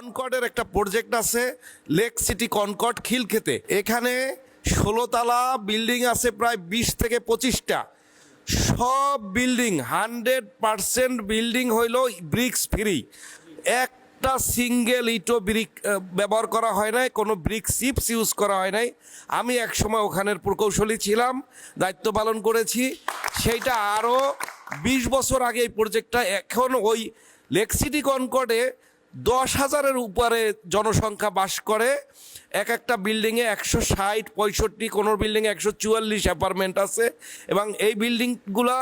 কনকর্ডের একটা প্রজেক্ট আছে lake city Concord খিলক্ষেতে। এখানে ষোলোতলা বিল্ডিং আছে প্রায় বিশ থেকে পঁচিশটা। সব বিল্ডিং হান্ড্রেড পারসেন্ট বিল্ডিং হইল ব্রিক্স ফ্রি একটা সিঙ্গেল ইটো ব্রিক ব্যবহার করা হয় নাই, কোনো ব্রিক চিপস ইউজ করা হয় নাই। আমি একসময় ওখানের প্রকৌশলী ছিলাম, দায়িত্ব পালন করেছি। সেইটা আরও বিশ বছর আগে এই প্রজেক্টটা এখন ওই লেক সিটি কনকর্ডে দশ হাজারের উপরে জনসংখ্যা বাস করে। এক একটা বিল্ডিংয়ে একশো ষাট পঁয়ষট্টি কোনো বিল্ডিংয়ে একশো চুয়াল্লিশ অ্যাপার্টমেন্ট আছে এবং এই বিল্ডিংগুলা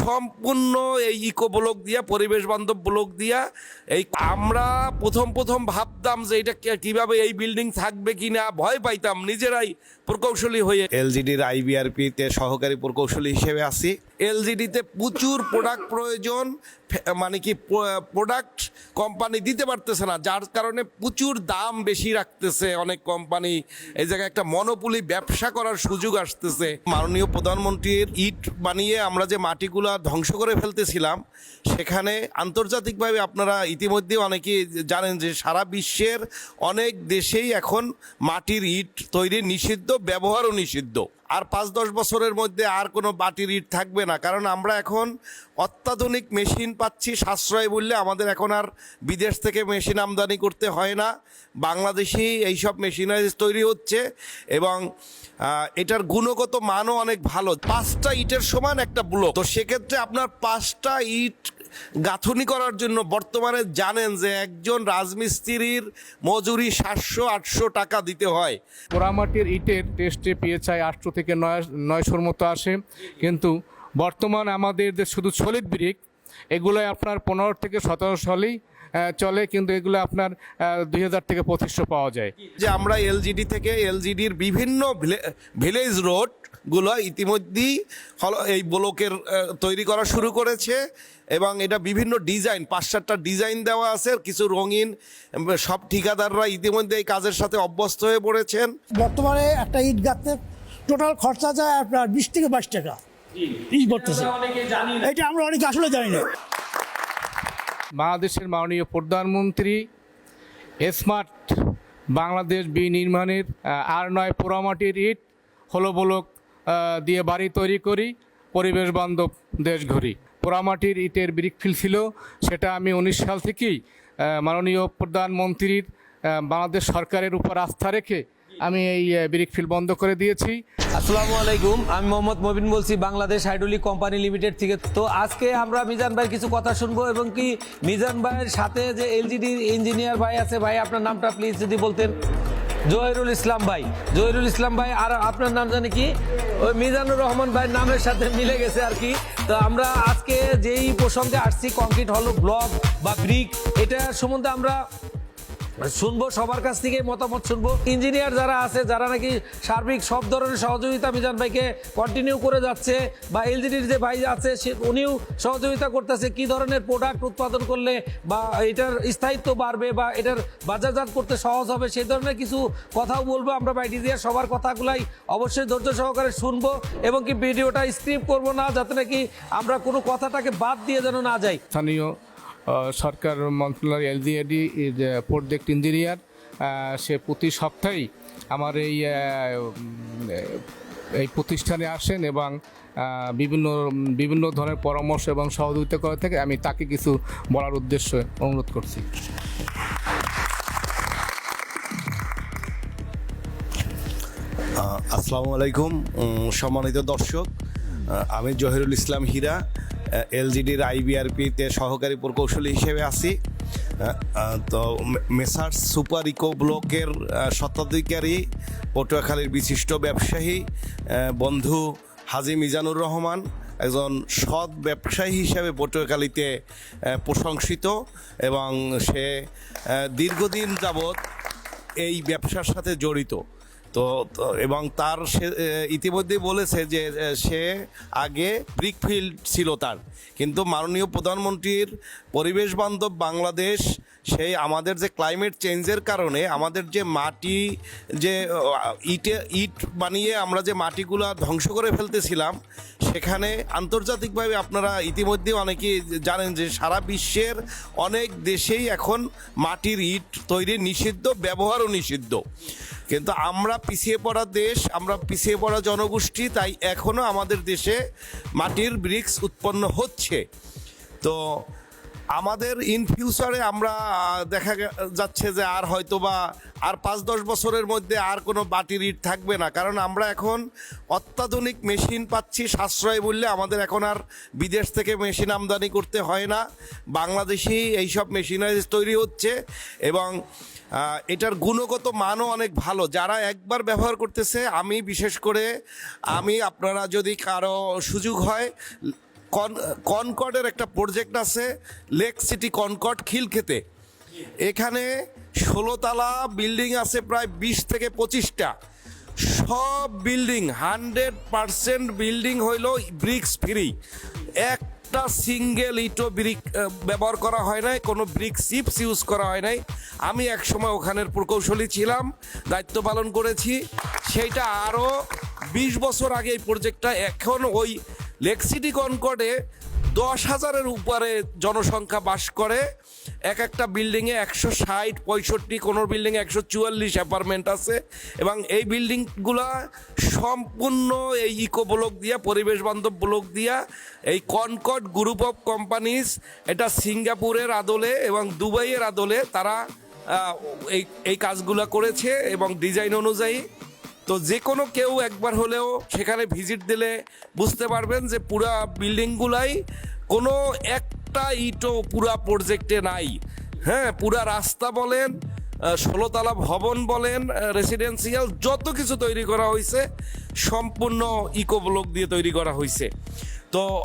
সম্পূর্ণ এই ইকো ব্লক দিয়া পরিবেশ বান্ধব ব্লক দিয়া। এই আমরা প্রথম প্রথম ভাবতাম যে এটা কীভাবে এই বিল্ডিং থাকবে কি না ভয় পাইতাম নিজেরাই প্রকৌশলী হয়ে এলজিডির আইবিআরপিতে সহকারী প্রকৌশলী হিসেবে আছি। এলজিডিতে প্রচুর প্রোডাক্ট প্রয়োজন মানে কি প্রোডাক্ট কোম্পানি দিতে পারতেছে না যার কারণে প্রচুর দাম বেশি রাখতেছে অনেক কোম্পানি এই জায়গায় একটা মনোপুলি ব্যবসা করার সুযোগ আসতেছে। মাননীয় প্রধানমন্ত্রীর ইট বানিয়ে আমরা যে মাটিগুলা ধ্বংস করে ফেলতেছিলাম, সেখানে আন্তর্জাতিকভাবে আপনারা ইতিমধ্যে অনেকেই জানেন যে সারা বিশ্বের অনেক দেশেই এখন মাটির ইট তৈরি নিষিদ্ধ, ব্যবহারও নিষিদ্ধ। আর পাঁচ, দশ বছরের মধ্যে আর কোনো বাটির ইট থাকবে না। কারণ আমরা এখন অত্যাধুনিক মেশিন পাচ্ছি সাশ্রয় বললে আমাদের এখন আর বিদেশ থেকে মেশিন আমদানি করতে হয় না। বাংলাদেশেই এইসব মেশিনারিজ তৈরি হচ্ছে এবং এটার গুণগত মানও অনেক ভালো। পাঁচটা ইটের সমান একটা ব্লক। তো সেক্ষেত্রে আপনার পাঁচটা ইট গাঁথনি করার জন্য বর্তমানে জানেন যে একজন রাজমিস্ত্রির মজুরি সাতশো, আটশো টাকা দিতে হয়। পোড়ামাটির ইটের টেস্টে পিএচআই আটশো থেকে নয়, নয়শোর মতো আসে। কিন্তু বর্তমান আমাদের যে শুধু সলিড ব্রিক এগুলো আপনার পনেরো থেকে সতেরো সালেই চলে কিন্তু এগুলো আপনার দুই হাজার থেকে পঁচিশশো পাওয়া যায়। যে আমরা এলজিডি থেকে এলজিডির বিভিন্ন ভিলে- ভিলেজ রোডগুলো ইতিমধ্যেই হল এই ব্লকের তৈরি করা শুরু করেছে এবং এটা বিভিন্ন ডিজাইন পাঁচ সাতটা ডিজাইন দেওয়া আছে কিছু রঙিন সব ঠিকাদাররা ইতিমধ্যে এই কাজের সাথে অভ্যস্ত হয়ে পড়েছেন। বর্তমানে একটা ইট গাঁথতে টোটাল খরচা যায় আপনার বিশ থেকে বাইশ টাকা। ইট করতেছে এটা আমরা অনেকে আসলে জানি না। বাংলাদেশের মাননীয় প্রধানমন্ত্রী, স্মার্ট বাংলাদেশ বিনির্মাণের আর নয় পোড়ামাটির ইট হলো বলক দিয়ে বাড়ি তৈরি করি, পরিবেশ বান্ধব দেশ ঘুরি। পোড়ামাটির ইটের ব্রিকফিল ছিল, সেটা আমি উনিশ সাল থেকেই মাননীয় প্রধানমন্ত্রীর বাংলাদেশ সরকারের উপর আস্থা রেখে আমি এই ব্রিকফিল বন্ধ করে দিয়েছি। আসসালামু আলাইকুম, আমি মোহাম্মদ মবিন বলছি বাংলাদেশ হাইড্রোলিক কোম্পানি লিমিটেড থেকে। তো আজকে আমরা মিজান ভাইয়ের কিছু কথা শুনব এবং কি মিজান ভাইয়ের সাথে যে এলজিডি ইঞ্জিনিয়ার ভাই আছে, ভাই, আপনার নামটা প্লিজ যদি বলতেন। জহিরুল ইসলাম ভাই, জহিরুল ইসলাম ভাই, আর আপনার নাম জানি কি? ওই মিজানুর রহমান ভাইয়ের নামের সাথে মিলে গেছে আর কি। তো আমরা আজকে যেই প্রসঙ্গে আসছি, কংক্রিট হলো ব্লক বা ব্রিক, এটা সম্বন্ধে আমরা শুনব, সবার কাছ থেকে মতামত শুনব। ইঞ্জিনিয়ার যারা আছে, যারা নাকি সার্বিক সব ধরনের সহযোগিতা মিজান ভাইকে কন্টিনিউ করে যাচ্ছে, বা এলজিডির যে ভাই আছে, সে উনিও সহযোগিতা করতেছে, কি ধরনের প্রোডাক্ট উৎপাদন করলে বা এটার স্থায়িত্ব বাড়বে বা এটার বাজারজাত করতে সহজ হবে, সেই ধরনের কিছু কথাও বলব আমরা বাই ডিজিয়ার সবার কথাগুলাই অবশ্যই ধৈর্য সহকারে শুনব, এবং কি ভিডিওটা স্ক্রিপ্ট করব না, যাতে নাকি আমরা কোনো কথাটাকে বাদ দিয়ে যেন না যাই। স্থানীয় সরকার মন্ত্রণালয়, এলজিএডি প্রজেক্ট ইঞ্জিনিয়ার সে প্রতি সপ্তাহেই আমার এই এই প্রতিষ্ঠানে আসেন এবং বিভিন্ন বিভিন্ন ধরনের পরামর্শ এবং সহযোগিতা করে থাকে আমি তাকে কিছু বলার উদ্দেশ্যে অনুরোধ করছি। আসসালামু আলাইকুম সম্মানিত দর্শক আমি জহিরুল ইসলাম হীরা এলজিডির আইবিআরপিতে সহকারী প্রকৌশলী হিসেবে আছি। তো মেসার্স সুপার ইকো ব্লকের স্বত্বাধিকারী, পটুয়াখালীর বিশিষ্ট ব্যবসায়ী বন্ধু হাজি মিজানুর রহমান, একজন সৎ ব্যবসায়ী হিসেবে পটুয়াখালীতে প্রশংসিত এবং সে দীর্ঘদিন যাবৎ এই ব্যবসার সাথে জড়িত। তো এবং তার সে ইতিমধ্যেই বলেছে যে সে আগে ব্রিকফিল্ড ছিল তার। কিন্তু মাননীয় প্রধানমন্ত্রীর পরিবেশ বান্ধব বাংলাদেশ, সেই আমাদের যে ক্লাইমেট চেঞ্জের কারণে, আমাদের যে মাটি, যে ইটে, ইট বানিয়ে আমরা যে মাটিগুলা ধ্বংস করে ফেলতেছিলাম, সেখানে আন্তর্জাতিকভাবে আপনারা ইতিমধ্যে অনেকেই জানেন যে সারা বিশ্বের অনেক দেশেই এখন মাটির ইট তৈরি নিষিদ্ধ, ব্যবহারও নিষিদ্ধ। কিন্তু আমরা পিছিয়ে পড়া দেশ, আমরা পিছিয়ে পড়া জনগোষ্ঠী, তাই এখনও আমাদের দেশে মাটির ব্রিক্স উৎপন্ন হচ্ছে। তো আমাদের ইন ফিউচারে আমরা দেখা যাচ্ছে যে আর হয়তো বা আর পাঁচ দশ বছরের মধ্যে আর কোনো বাটির ইট থাকবে না। কারণ আমরা এখন অত্যাধুনিক মেশিন পাচ্ছি সাশ্রয় বললে আমাদের এখন আর বিদেশ থেকে মেশিন আমদানি করতে হয় না। বাংলাদেশেই এইসব মেশিনারিজ তৈরি হচ্ছে এবং এটার গুণগত মানও অনেক ভালো। যারা একবার ব্যবহার করতেছে, আমি বিশেষ করে, আমি আপনারা যদি কারও সুযোগ হয় কন, কনকর্ডের একটা প্রজেক্ট আছে লেক সিটি কনকর্ড খিলক্ষেতে। এখানে ষোলোতলা বিল্ডিং আছে প্রায় বিশ থেকে পঁচিশটা। সব বিল্ডিং হান্ড্রেড পারসেন্ট বিল্ডিং হইল ব্রিক্স ফ্রি একটা সিঙ্গেল ইটো ব্রিক ব্যবহার করা হয় নাই, কোনো ব্রিক চিপস ইউজ করা হয় নাই। আমি এক সময় ওখানের প্রকৌশলী ছিলাম, দায়িত্ব পালন করেছি। সেইটা আরও বিশ বছর আগে এই প্রজেক্টটা এখন ওই লেক সিটি কনকর্ডে দশ হাজারের উপরে জনসংখ্যা বাস করে। এক একটা বিল্ডিংয়ে একশো ষাট, পঁয়ষট্টি, কোনো বিল্ডিংয়ে একশো চুয়াল্লিশ অ্যাপার্টমেন্ট আছে। এবং এই বিল্ডিংগুলা সম্পূর্ণ এই ইকো ব্লক দিয়া, পরিবেশ বান্ধব ব্লক দিয়া। এই কনকর্ড গ্রুপ অফ কোম্পানিজ এটা সিঙ্গাপুরের আদলে এবং দুবাইয়ের আদলে তারা এই এই কাজগুলা করেছে এবং ডিজাইন অনুযায়ী তো যে কোনো কেউ একবার হলেও সেখানে ভিজিট দিলে বুঝতে পারবেন যে পুরা বিল্ডিংগুলাই কোনো একটা ইটও পুরা প্রজেক্টে নাই। হ্যাঁ পুরা রাস্তা বলেন ষোলোতলা ভবন বলেন রেসিডেন্সিয়াল যত কিছু তৈরি করা হয়েছে সম্পূর্ণ ইকো ব্লক দিয়ে তৈরি করা হয়েছে তো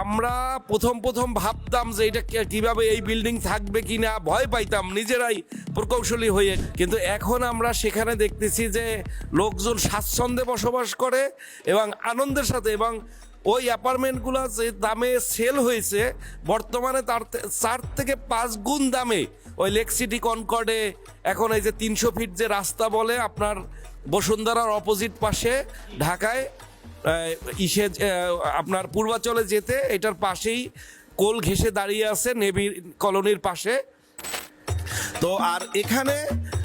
আমরা প্রথম প্রথম ভাবতাম যে এটা কে- কীভাবে এই বিল্ডিং থাকবে কিনা, ভয় পাইতাম নিজেরাই প্রকৌশলী হয়ে। কিন্তু এখন আমরা সেখানে দেখতেছি যে লোকজন স্বাচ্ছন্দ্যে বসবাস করে এবং আনন্দের সাথে এবং ওই অ্যাপার্টমেন্টগুলো যে দামে সেল হয়েছে, বর্তমানে তার চার থেকে পাঁচ গুণ দামে। ওই লেক সিটি কনকর্ডে এখন এই যে তিনশো ফিট যে রাস্তা বলে আপনার বসুন্ধরার অপোজিট পাশে ঢাকায় ইসে আপনার পূর্বাচলে যেতে, এটার পাশেই কোল ঘেসে দাঁড়িয়ে আছে নেভি কলোনির পাশে। তো আর এখানে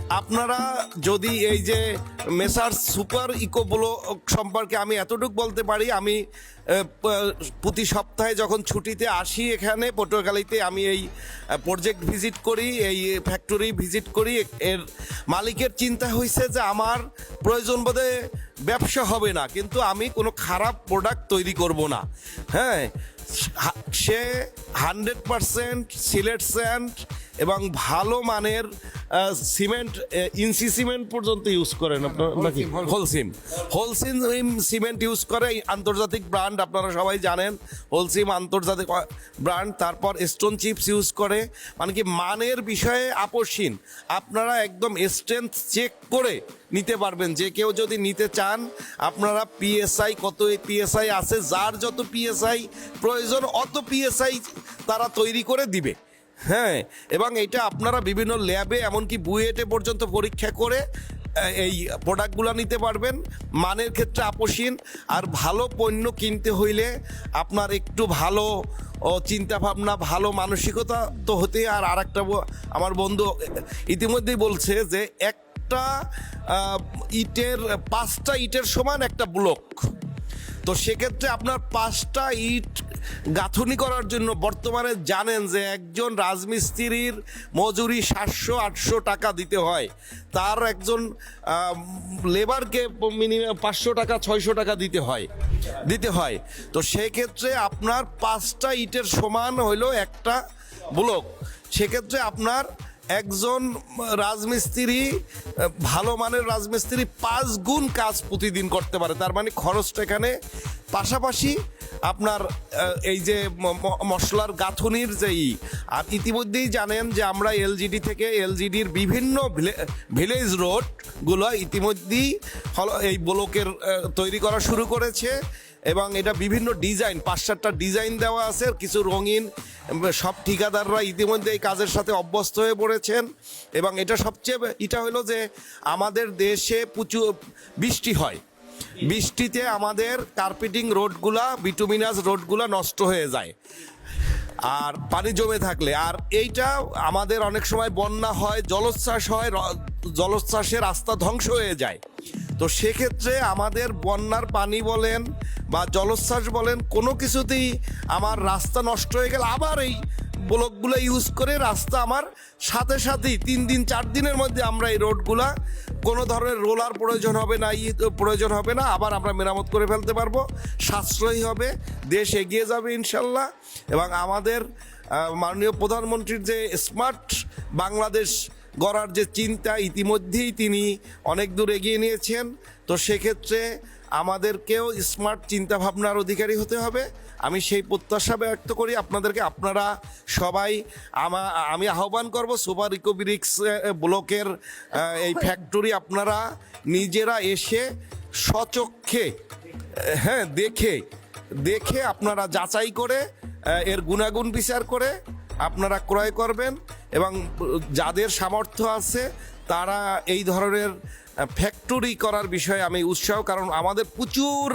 আপনারা যদি এই যে মেসার সুপার ইকো ব্লক সম্পর্কে আমি এতটুকু বলতে পারি, আমি প্রতি সপ্তাহে যখন ছুটিতে আসি এখানে, পটুয়াখালীতে আমি এই প্রজেক্ট ভিজিট করি, এই ফ্যাক্টরি ভিজিট করি। এর মালিকের চিন্তা হয়েছে যে আমার প্রয়োজন বোধে ব্যবসা হবে না, কিন্তু আমি কোনো খারাপ প্রোডাক্ট তৈরি করব না। হ্যাঁ সে হান্ড্রেড পারসেন্ট সিলেট স্যান্ড এবং ভালো মানের সিমেন্ট ইনসি সিমেন্ট পর্যন্ত ইউজ করেন আপনার নাকি? হোলসিম। হোলসিম। সিমেন্ট ইউজ করে এই আন্তর্জাতিক ব্র্যান্ড আপনারা সবাই জানেন। হোলসিম আন্তর্জাতিক ব্র্যান্ড তারপর স্টোন চিপস ইউজ করে। মানে কি মানের বিষয়ে আপসহীন। আপনারা একদম স্ট্রেংথ চেক করে নিতে পারবেন। যে কেউ যদি নিতে চান, আপনারা পিএসআই কত পিএসআই আছে, যার যত পিএসআই প্রয়োজন, অত পিএসআই তারা তৈরি করে দিবে। হ্যাঁ এবং এটা আপনারা বিভিন্ন ল্যাবে এমনকি বুয়েটে পর্যন্ত পরীক্ষা করে এই প্রোডাক্টগুলো নিতে পারবেন। মানের ক্ষেত্রে আপসীন আর ভালো পণ্য কিনতে হইলে আপনার একটু ভালো চিন্তা ভাবনা ভালো মানসিকতা তো হতে আর আরেকটা আমার বন্ধু ইতিমধ্যেই বলছে যে একটা ইটের, পাঁচটা ইটের সমান একটা ব্লক। তো সেক্ষেত্রে আপনার পাঁচটা ইট গাঁথুনি করার জন্য বর্তমানে জানেন যে একজন রাজমিস্ত্রির মজুরি সাতশো, আটশো টাকা দিতে হয়। তার একজন লেবারকে মিনিমাম পাঁচশো টাকা, ছয়শো টাকা দিতে হয় দিতে হয়। তো সেক্ষেত্রে আপনার পাঁচটা ইটের সমান হইল একটা ব্লক। সেক্ষেত্রে আপনার একজন রাজমিস্ত্রি, ভালো মানের রাজমিস্ত্রি পাঁচ গুণ কাজ প্রতিদিন করতে পারে। তার মানে খরচটা এখানে পাশাপাশি আপনার এই যে মশলার গাঁথুনির যেই, আর ইতিমধ্যেই জানেন যে আমরা এলজিডি থেকে এলজিডির বিভিন্ন ভিলেজ রোডগুলো ইতিমধ্যেই হল- এই ব্লকের তৈরি করা শুরু করেছে। এবং এটা বিভিন্ন ডিজাইন, পাঁচ সাতটা ডিজাইন দেওয়া আছে, কিছু রঙিন সব ঠিকাদাররা ইতিমধ্যে এই কাজের সাথে অভ্যস্ত হয়ে পড়েছেন। এবং এটা সবচেয়ে, এটা হলো যে আমাদের দেশে প্রচুর বৃষ্টি হয়। বৃষ্টিতে আমাদের কার্পেটিং রোডগুলা, বিটুমিনাস রোডগুলা নষ্ট হয়ে যায়। আর পানি জমে থাকলে, আর এইটা আমাদের অনেক সময় বন্যা হয়, জলোচ্ছ্বাস হয় জলোচ্ছ্বাসে রাস্তা ধ্বংস হয়ে যায়। তো সেক্ষেত্রে আমাদের বন্যার পানি বলেন বা জলোচ্ছ্বাস বলেন, কোনো কিছুতেই আমার রাস্তা নষ্ট হয়ে গেলে আবার এই ব্লকগুলো ইউজ করে রাস্তা আমার সাথে সাথেই তিন দিন, চার দিনের মধ্যে আমরা এই রোডগুলা কোনো ধরনের রোলার প্রয়োজন হবে না, ই প্রয়োজন হবে না, আবার আমরা মেরামত করে ফেলতে পারব, সাশ্রয়ী হবে, দেশ এগিয়ে যাবে ইনশাল্লাহ। এবং আমাদের মাননীয় প্রধানমন্ত্রীর যে স্মার্ট বাংলাদেশ গড়ার যে চিন্তা ইতিমধ্যেই তিনি অনেক দূর এগিয়ে নিয়েছেন। তো সেক্ষেত্রে আমাদেরকেও স্মার্ট চিন্তা ভাবনার অধিকারী হতে হবে। আমি সেই প্রত্যাশা ব্যক্ত করি আপনাদেরকে আপনারা সবাই আমা আমি আহ্বান করব সুপার ইকোবিরিক্স ব্লকের এই ফ্যাক্টরি আপনারা নিজেরা এসে স্বচক্ষে হ্যাঁ দেখে দেখে আপনারা যাচাই করে এর গুণাগুণ বিচার করে আপনারা ক্রয় করবেন এবং যাদের সামর্থ্য আছে তারা এই ধরনের ফ্যাক্টরি করার বিষয়ে আমি উৎসাহ, কারণ আমাদের প্রচুর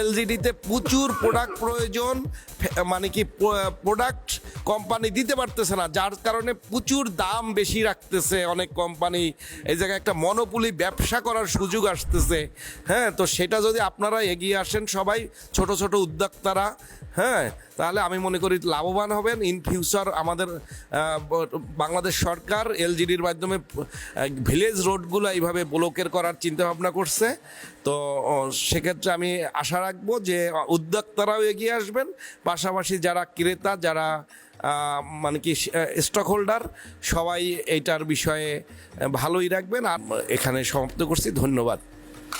এলজিডিতে প্রচুর প্রোডাক্ট প্রয়োজন। মানে কি প্রোডাক্ট কোম্পানি দিতে পারতেছে না, যার কারণে প্রচুর দাম বেশি রাখতেছে অনেক কোম্পানি এই জায়গায় একটা মনোপুলি ব্যবসা করার সুযোগ আসতেছে। হ্যাঁ তো সেটা যদি আপনারা এগিয়ে আসেন সবাই, ছোট ছোট উদ্যোক্তারা হ্যাঁ তাহলে আমি মনে করি লাভবান হবেন। ইন ফিউচার আমাদের বাংলাদেশ সরকার এলজিডির মাধ্যমে ভিলেজ রোডগুলো এইভাবে ব্লকের করার চিন্তা ভাবনা করছে। তো সেক্ষেত্রে আমি আশা রাখব যে, উদ্যোক্তারাও এগিয়ে আসবেন। পাশাপাশি যারা ক্রেতা, যারা মানে কি স্টক হোল্ডার সবাই এইটার বিষয়ে ভালোই রাখবেন। আর এখানে সমাপ্ত করছি। ধন্যবাদ।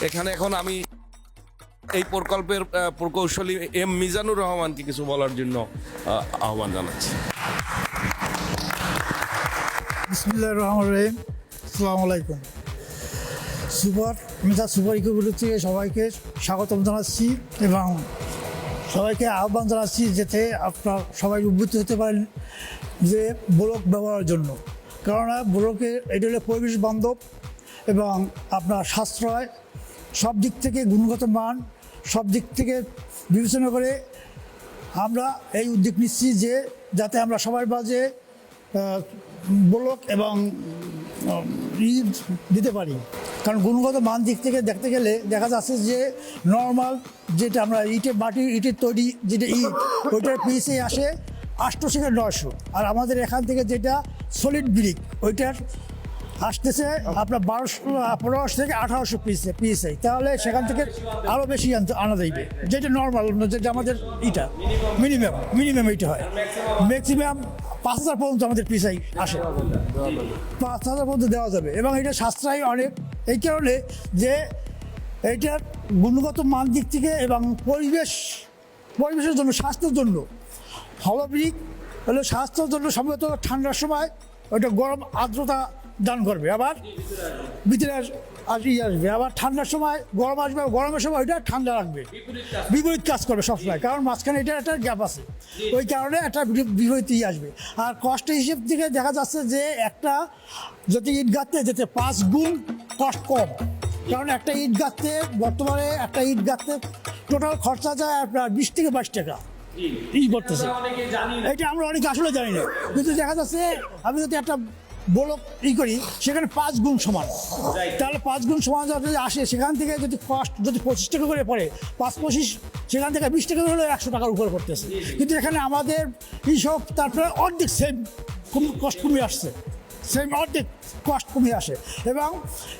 এখানে এখন আমি এই প্রকল্পের প্রকৌশলী এম মিজানুর রহমানকে কিছু বলার জন্য আহ্বান জানাচ্ছি। রহমান রহিম। আসসালামু আলাইকুম। সুপার মিতা সুপার ইকোবিলিটি থেকে সবাইকে স্বাগতম জানাচ্ছি এবং সবাইকে আহ্বান জানাচ্ছি যাতে আপনার সবাই উদ্বুদ্ধ হতে পারেন যে ব্লক ব্যবহারের জন্য। কেননা ব্লকে এটা হলো পরিবেশ বান্ধব এবং আপনার সাশ্রয়, সব দিক থেকে গুণগত মান, সব দিক থেকে বিবেচনা করে আমরা এই উদ্যোগ নিচ্ছি যে যাতে আমরা সবার বাজে ব্লক এবং ই দিতে পারি। কারণ গুণগত মান দিক থেকে দেখতে গেলে দেখা যাচ্ছে যে নর্মাল যেটা আমরা ইটের মাটির ইটের তৈরি যেটা ইট, ওইটার পিসে আসে আটশো থেকে নয়শো। আর আমাদের এখান থেকে যেটা সলিড ব্রিক ওইটার আসতেছে আপনার বারোশো পনেরোশো থেকে আঠারোশো পিসে পিসে তাহলে সেখান থেকে আরও বেশি আনা যাইবে। যেটা নর্মাল যেটা আমাদের ইটা মিনিমাম মিনিমাম এইটা হয়। ম্যাক্সিমাম পাঁচ হাজার পর্যন্ত আমাদের পিসাই আসে। পাঁচ হাজার পর্যন্ত দেওয়া যাবে। এবং এটা সাশ্রয়ী অনেক। এই কারণে যে এইটার গুণগত মান দিক থেকে এবং পরিবেশ, পরিবেশের জন্য, স্বাস্থ্যের জন্য হলব্রিক হলো স্বাস্থ্যের জন্য সম্ভবত ঠান্ডার সময় ওইটা গরম আর্দ্রতা দান করবে। আবার ভিতরে আস- আর ই আসবে। আবার ঠান্ডার সময় গরম আসবে গরমের সময় ওইটা ঠান্ডা রাখবে। বিপরীত কাজ করবে সবসময়। কারণ মাঝখানে এটা একটা গ্যাপ আছে। ওই কারণে একটা বিপরীত- আসবে। আর কষ্টের হিসেব থেকে দেখা যাচ্ছে যে একটা যদি ইট গাঁথতে যেতে পাঁচ গুণ কষ্ট কম। কারণ একটা ইট গাঁথতে বর্তমানে একটা ইট গাঁথতে টোটাল খরচা যায় আপনার বিশ থেকে বাইশ টাকা। ই করতেছে। এটা আমরা অনেকে আসলে জানি না। কিন্তু দেখা যাচ্ছে আমি যদি একটা বড় ই করি, সেখানে পাঁচ গুণ সমান। তাহলে পাঁচ গুণ সমান যদি আসে, সেখান থেকে যদি কস্ট যদি পঁচিশ টাকা করে পড়ে, পাঁচ পঁচিশ, সেখান থেকে বিশ টাকা হলে একশো টাকার উপরে পড়তেছে। কিন্তু এখানে আমাদের এইসব তারপরে অর্ধেক সেম কষ্ট কমে আসছে। সেম অর্ধেক কষ্ট কমে আসে। এবং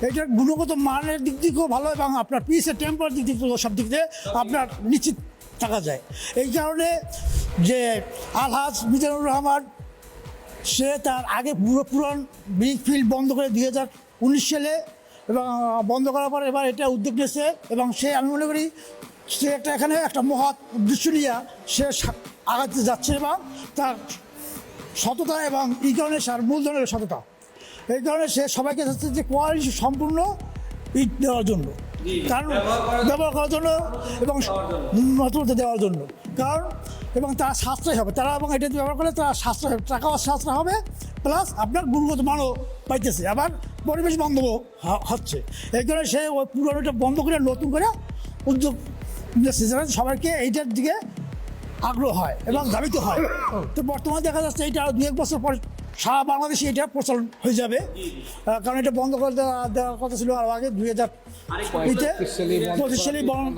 এটার গুণগত মানের দিক থেকেও ভালো এবং আপনার পিসের টেম্পার দিক থেকেও সব দিক থেকে আপনার নিশ্চিত থাকা যায়। এই কারণে যে আলহাজ মিজানুর রহমান সে তার আগে পুরো পুরান ফিল্ড বন্ধ করে দুই হাজার উনিশ সালে এবং বন্ধ করার পর এবার এটা উদ্যোগ নিয়েছে এবং সে আমি মনে করি সে একটা এখানে একটা মহৎ উদ্দেশ্য নিয়ে সে আগাতে যাচ্ছে এবং তার সততা এবং এই কারণে সার মূলধনের সততা। এই কারণে সে সবাইকে চাচ্ছে যে কোয়ালিটি সম্পূর্ণ ইট দেওয়ার জন্য। কারণ ব্যবহার করার জন্য এবং নতুনত্ব দেওয়ার জন্য। কারণ এবং তারা সাশ্রয় হবে। তারা এবং এটা ব্যবহার করলে তারা সাশ্রয় হবে, টাকাও সাশ্রয় হবে প্লাস আপনার গুণগত মানও পাইতেছে। আবার পরিবেশ বান্ধব হচ্ছে। এই জন্য সে ওই পুরোনোটা বন্ধ করে, নতুন করে উদ্যোগ সবাইকে এইটার দিকে আগ্রহ হয় এবং ধাবিত হয়। তো বর্তমানে দেখা যাচ্ছে এইটা আরও দু এক বছর পর সারা বাংলাদেশে এটা প্রচলন হয়ে যাবে। কারণ এটা বন্ধ করে দেওয়া দেওয়ার কথা ছিল আর আগে দুই হাজার পঁচিশ সালে বন্ধ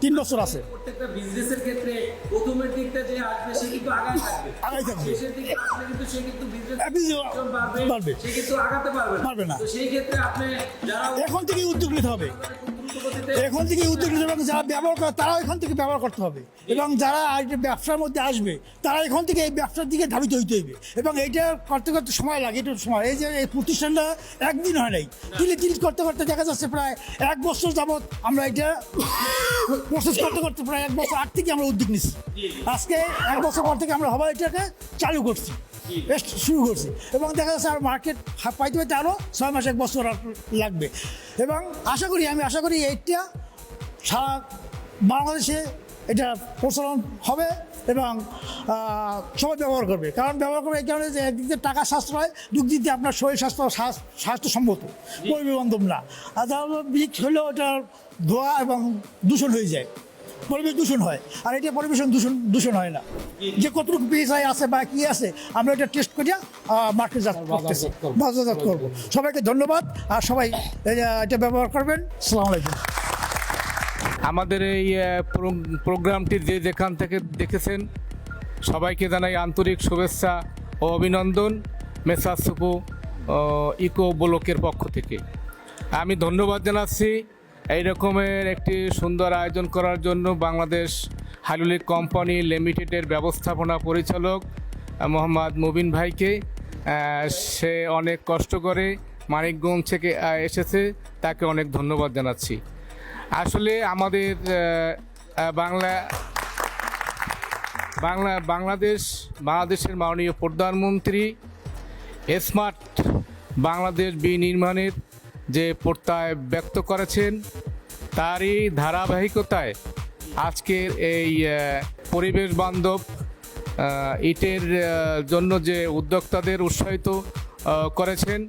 তিন বছর আছে। প্রত্যেকটা বিজনেসের ক্ষেত্রে প্রথমের দিকটা যে আসবে সে কিন্তু আগায় থাকবে। আগায় থাকবে। শেষের দিকে আসলে কিন্তু সে কিন্তু বিজনেস আপনি যে- বাড়বে বাড়বে। সে কিন্তু আগাতে পারবে পারবে না। তো সেই ক্ষেত্রে আপনি যারা এখন থেকে উদ্যোগ নিতে হবে। এখন থেকে উদ্যোগ এবং যারা ব্যবহার করে, তারাও এখান থেকে ব্যবহার করতে হবে। এবং যারা ব্যবসার মধ্যে আসবে, তারা এখান থেকে এই ব্যবসার দিকে ধাবিত হইতে হইবে। এবং এইটা করতে করতে সময় লাগে, একটু সময়। এই যে এই প্রতিষ্ঠানটা একদিন হয় নাই, তিলে তিল করতে করতে দেখা যাচ্ছে প্রায় এক বছর যাবৎ আমরা এটা প্রসেস করতে করতে প্রায় এক বছর আট থেকে আমরা উদ্যোগ নিচ্ছি। আজকে এক বছর পর থেকে আমরা হবার এটাকে চালু করছি। শুরু করছি। এবং দেখা যাচ্ছে আর মার্কেট পাইতে পাইতে আরও ছয় মাস এক বছর লাগবে। এবং আশা করি আমি আশা করি এইটা সারা বাংলাদেশে এটা প্রচলন হবে এবং সবাই ব্যবহার করবে। কারণ ব্যবহার করবে এই কারণে যে একদিক দিয়ে টাকা সাশ্রয় দুদিক দিয়ে আপনার শরীর স্বাস্থ্য স্বাস্থ্য- স্বাস্থ্যসম্মত পরিবেশ বান্ধব না। আর তাহলে বিষ হলেও ওটার ধোয়া এবং দূষণ হয়ে যায়। পরিবেশ দূষণ হয়। আর এটা পরিবেশ দূষণ দূষণ হয় না। যে কতটুকু পিএসআই আছে বা কি আছে আমরা এটা টেস্ট করিয়া মার্কেটজাত করতেছি। বাজারজাত করব। সবাইকে ধন্যবাদ। আর সবাই এটা ব্যবহার করবেন। সালাম আলাইকুম। আমাদের এই প্রোগ্রামটি যে যেখান থেকে দেখেছেন সবাইকে জানাই আন্তরিক শুভেচ্ছা ও অভিনন্দন মেসার সুকু ইকো ব্লকের পক্ষ থেকে। আমি ধন্যবাদ জানাচ্ছি। এই রকমের একটি সুন্দর আয়োজন করার জন্য বাংলাদেশ হাইড্রোলিক কোম্পানি লিমিটেডের ব্যবস্থাপনা পরিচালক মোহাম্মদ মুবিন ভাইকে সে অনেক কষ্ট করে মানিকগঞ্জ থেকে এসেছে। তাকে অনেক ধন্যবাদ জানাচ্ছি। আসলে আমাদের বাংলা বাংলা, বাংলাদেশ, বাংলাদেশের মাননীয় প্রধানমন্ত্রী, স্মার্ট বাংলাদেশ বিনির্মাণের যে প্রত্যয় ব্যক্ত করেছেন, তারই ধারাবাহিকতায় আজকের এই পরিবেশ বান্ধব ইটের জন্য যে উদ্যোক্তাদের উৎসাহিত করেছেন,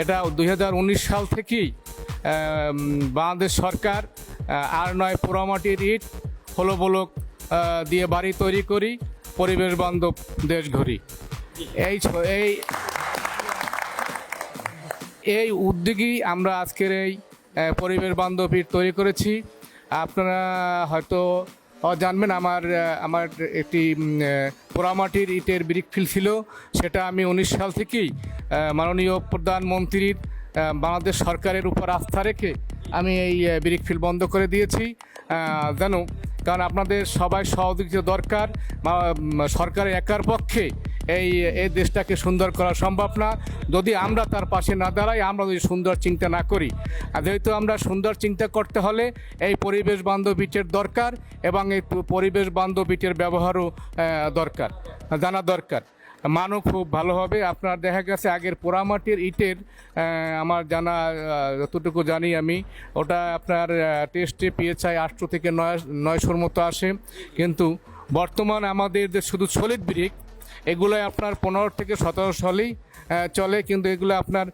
এটা দু হাজার উনিশ সাল থেকেই বাংলাদেশ সরকার আর নয় পোড়ামাটির ইট, হলো বলক দিয়ে বাড়ি তৈরি করি, পরিবেশ বান্ধব দেশ ঘড়ি। এই এই এই উদ্যোগেই আমরা আজকের এই পরিবেশ বান্ধব ইট তৈরি করেছি। আপনারা হয়তো জানবেন আমার আমার একটি পোড়ামাটির ইটের ব্রিক ফিল ছিল। সেটা আমি উনিশ সাল থেকেই মাননীয় প্রধানমন্ত্রীর বাংলাদেশ সরকারের উপর আস্থা রেখে আমি এই আহ, ব্রিক বন্ধ করে দিয়েছি। জানো কারণ আপনাদের সবাই সহযোগিতা দরকার। সরকারের একার পক্ষে এই এই দেশটাকে সুন্দর করা সম্ভব না। যদি আমরা তার পাশে না দাঁড়াই, আমরা যদি সুন্দর চিন্তা না করি। আর যেহেতু আমরা সুন্দর চিন্তা করতে হলে এই পরিবেশ বান্ধব ইটের দরকার এবং এই পরিবেশ বান্ধব ইটের ব্যবহারও দরকার, জানা দরকার। মানও খুব ভালো হবে। আপনার দেখা গেছে আগের পোড়ামাটির ইটের আমার জানা যতটুকু জানি আমি, ওটা আপনার টেস্টে পিএচআই আটশো থেকে নয়, নয়শোর মতো আসে। কিন্তু বর্তমান আমাদের যে শুধু সলিড ব্রিক এগুলো আপনার পনেরো থেকে সতেরো সালেই চলে, কিন্তু এগুলো আপনার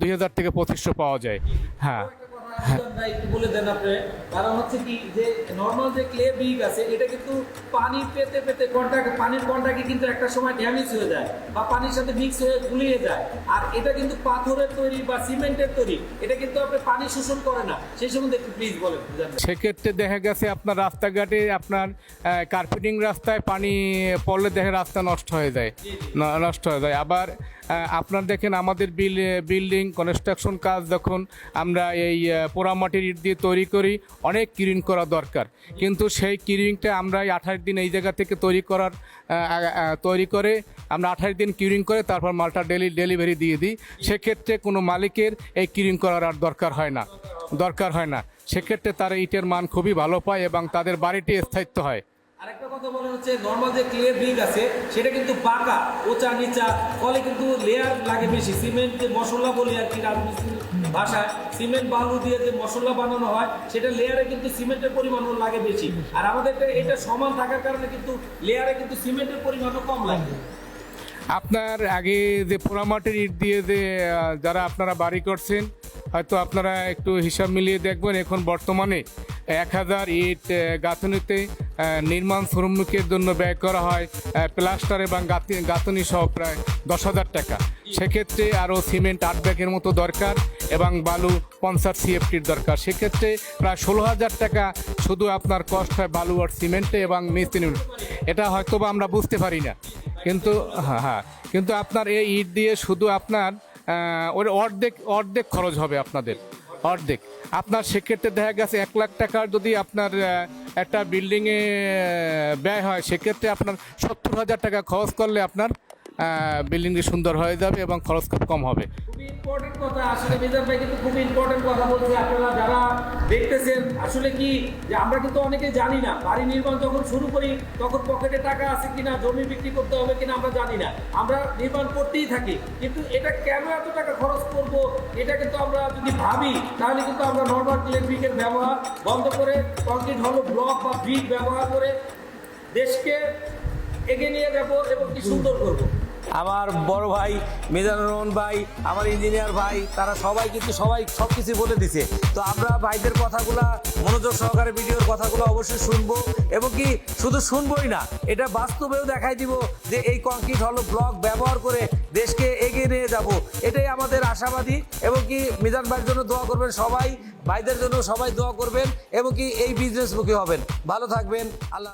দুই হাজার থেকে পঁচিশশো পাওয়া যায়। হ্যাঁ। একটু বলে দেন আপনি কারণ হচ্ছে কি যে নর্মাল যে ক্লে ব্রিক আছে এটা কিন্তু পানি পেতে পেতে কন্টাক্ট পানির কন্টাক্টে কিন্তু একটা সময় ড্যামেজ হয়ে যায় বা পানির সাথে মিক্স হয়ে গুলিয়ে যায়। আর এটা কিন্তু পাথরের তৈরি বা সিমেন্টের তৈরি। এটা কিন্তু আপনি পানি শোষণ করে না। সেই সম্বন্ধে একটু প্লিজ বলেন সেক্ষেত্রে দেখা গেছে আপনার রাস্তাঘাটে আপনার কার্পেটিং রাস্তায় পানি পড়লে দেখে রাস্তা নষ্ট হয়ে যায়। নষ্ট হয়ে যায়। আবার আপনার দেখেন আমাদের বিল বিল্ডিং কনস্ট্রাকশন কাজ যখন আমরা এই পোড়ামাটির ইট দিয়ে তৈরি করি, অনেক কিরিং করা দরকার। কিন্তু সেই কিরিংটা আমরা আঠাশ দিন এই জায়গা থেকে তৈরি করার তৈরি করে আমরা আঠাশ দিন কিউরিং করে তারপর মালটা ডেলি, ডেলিভারি দিয়ে দিই। সেক্ষেত্রে কোনো মালিকের এই কিউরিং করার আর দরকার হয় না, দরকার হয় না। সেক্ষেত্রে তারা ইটের মান খুবই ভালো পায় এবং তাদের বাড়িটি স্থায়িত্ব হয়। আরেকটা কথা বলা হচ্ছে নর্মাল যে ক্লে ব্রিক আছে, সেটা কিন্তু পাকা ওচা, নিচা, ফলে কিন্তু লেয়ার লাগে বেশি। সিমেন্ট যে মশলা বলি আর কি ভাষায় সিমেন্ট বালু দিয়ে যে মশলা বানানো হয়, সেটা লেয়ারে কিন্তু সিমেন্টের পরিমাণও লাগে বেশি। আর আমাদের এটা সমান থাকার কারণে কিন্তু লেয়ারে কিন্তু সিমেন্টের পরিমাণও কম লাগে। আপনার আগে যে পোড়ামাটির ইট দিয়ে যে যারা আপনারা বাড়ি করছেন হয়তো আপনারা একটু হিসাব মিলিয়ে দেখবেন, এখন বর্তমানে এক হাজার ইট গাঁথনিতে নির্মাণ শ্রমিকের জন্য ব্যয় করা হয় প্লাস্টার এবং গাঁথি- গাঁথনি সহ প্রায় দশ হাজার টাকা। সেক্ষেত্রে আরও সিমেন্ট আট ব্যাগের মতো দরকার এবং বালু পঞ্চাশ সিএফটির দরকার। সেক্ষেত্রে প্রায় ষোলো হাজার টাকা শুধু আপনার কষ্ট হয় বালু আর সিমেন্টে এবং মিস্ত্রি এটা হয়তো বা আমরা বুঝতে পারি না। কিন্তু হ্যাঁ হ্যাঁ কিন্তু আপনার এই ইট দিয়ে শুধু আপনার ওর অর্ধেক অর্ধেক খরচ হবে আপনাদের, অর্ধেক। আপনার সেক্ষেত্রে দেখা গেছে এক লাখ টাকার যদি আপনার একটা বিল্ডিংয়ে ব্যয় হয়, সেক্ষেত্রে আপনার সত্তর হাজার টাকা খরচ করলে আপনার বিল্ডিংটি সুন্দর হয়ে যাবে এবং খরচ খুব কম হবে। কথা। আসলে কিন্তু কথা আপনারা যারা দেখতেছেন, আসলে কি যে আমরা কিন্তু অনেকে জানি না। বাড়ি নির্মাণ যখন শুরু করি, তখন পকেটে টাকা জমি বিক্রি করতে হবে কিনা, আমরা জানি না। আমরা নির্মাণ করতেই থাকি। কিন্তু এটা কেন এত টাকা খরচ করব? এটা কিন্তু আমরা যদি ভাবি, তাহলে কিন্তু আমরা নর্মাল ব্যবহার বন্ধ করে কংক্রিট হলো ব্লক বা ব্রিক ব্যবহার করে দেশকে এগিয়ে নিয়ে যাব এবং কি সুন্দর করব। আমার বড় ভাই, মেজানুর রহমান ভাই, আমার ইঞ্জিনিয়ার ভাই, তারা সবাই কিন্তু সবাই সব কিছু বলে দিছে। তো আমরা ভাইদের কথাগুলা, মনোযোগ সহকারে ভিডিওর কথাগুলো অবশ্যই শুনব এবং কি শুধু শুনবোই না, এটা বাস্তবেও দেখাই দিব যে এই কংক্রিট হলো ব্লক ব্যবহার করে দেশকে এগিয়ে নিয়ে যাব। এটাই আমাদের আশাবাদী এবং কি মিজান ভাইয়ের জন্য দোয়া করবেন সবাই, ভাইদের জন্য সবাই দোয়া করবেন এবং কি এই বিজনেস মুখী হবেন। ভালো থাকবেন, আল্লাহ